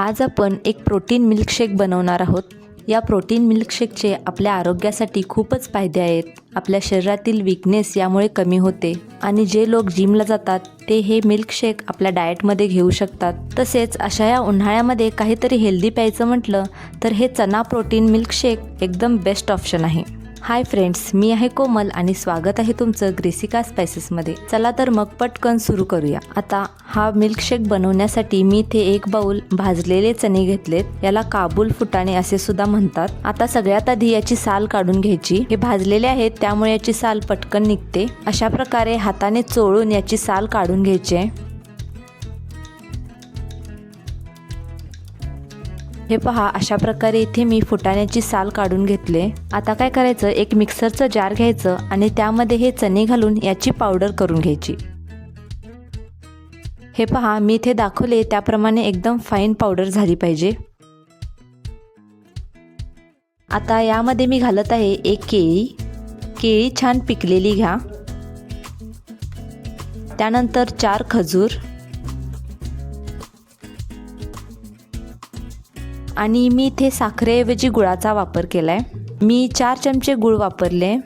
आज आपण एक प्रोटीन मिल्कशेक बनवणार आहोत. या प्रोटीन मिल्कशेकचे आपल्या आरोग्यासाठी खूपच फायदे आहेत. आपल्या शरीरातील विकनेस यामुळे कमी होते आणि जे लोक जिमला जातात ते हे मिल्कशेक आपल्या डाएटमध्ये घेऊ शकतात. तसेच अशा या उन्हाळ्यामध्ये काहीतरी हेल्दी प्यायचं म्हटलं तर हे चना प्रोटीन मिल्कशेक एकदम बेस्ट ऑप्शन आहे. हाय फ्रेंड्स मी आहे कोमल आणि स्वागत आहे तुमचं ग्रेसिका स्पायसेसमध्ये. चला तर मग पटकन सुरू करूया. आता हा मिल्कशेक बनवण्यासाठी मी इथे एक बाउल भाजलेले चणे घेतलेत. याला काबूल फुटाणे असे सुद्धा म्हणतात. आता सगळ्यात आधी याची साल काढून घ्यायची. हे भाजलेले आहेत त्यामुळे याची साल पटकन निघते. अशा प्रकारे हाताने चोळून याची साल काढून घ्यायची आहे. हे पहा अशा प्रकारे इथे मी फुटाण्याची साल काढून घेतले. आता काय करायचं? एक मिक्सरचं जार घ्यायचं आणि त्यामध्ये हे चणे घालून याची पावडर करून घ्यायची. हे पहा मी इथे दाखवले त्याप्रमाणे एकदम फाईन पावडर झाली पाहिजे. आता यामध्ये मी घालत आहे एक केळी. केळी छान पिकलेली घ्या. त्यानंतर चार खजूर. आणि मी इथे साखरेऐवजी गुळाचा वापर केला आहे मी चार चमचे गुळ वापरले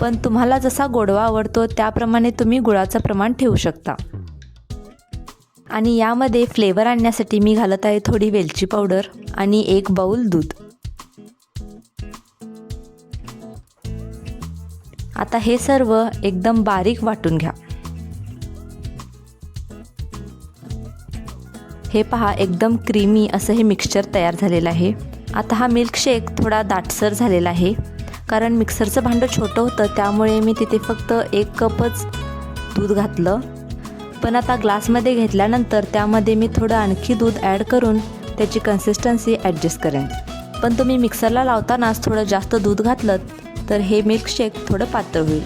पण तुम्हाला जसा गोडवा आवडतो त्याप्रमाणे तुम्ही गुळाचं प्रमाण ठेवू शकता. आणि यामध्ये फ्लेवर आणण्यासाठी मी घालत आहे थोडी वेलची पावडर आणि एक बाऊल दूध. आता हे सर्व एकदम बारीक वाटून घ्या. हे पहा एकदम क्रीमी असं हे मिक्सचर तयार झालेलं आहे. आता हा मिल्कशेक थोडा दाटसर झालेला आहे. कारण मिक्सरचं भांडं छोटं होतं त्यामुळे मी तिथे फक्त एक कपच दूध घातलं. पण आता ग्लासमध्ये घेतल्यानंतर त्यामध्ये मी थोडं आणखी दूध ॲड करून त्याची कन्सिस्टन्सी ॲडजस्ट करेन. पण तुम्ही मिक्सरला लावतानाच थोडं जास्त दूध घातलं तर हे मिल्कशेक थोडं पातळ होईल.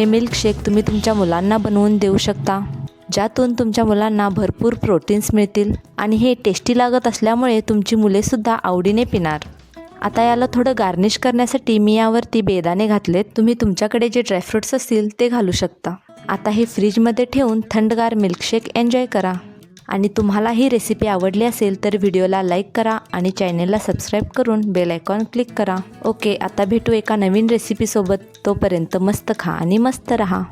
हे मिल्कशेक तुम्ही तुमच्या मुलांना बनवून देऊ शकता. ज्यातून तुमच्या मुलांना भरपूर प्रोटीन्स मिळतील आणि हे टेस्टी लागत असल्यामुळे तुमची मुलेसुद्धा आवडीने पिणार. आता याला थोडं गार्निश करण्यासाठी मी यावरती बेदाणे घातलेत. तुम्ही तुमच्याकडे जे ड्रायफ्रुट्स असतील ते घालू शकता. आता हे फ्रीजमध्ये ठेवून थंडगार मिल्कशेक एन्जॉय करा. आणि तुम्हाला ही रेसिपी आवडली असेल तर व्हिडिओला लाईक करा आणि चॅनेलला सबस्क्राईब करून बेल आयकॉन क्लिक करा. ओके आता भेटू एका नवीन रेसिपीसोबत तोपर्यंत मस्त खा आणि मस्त रहा.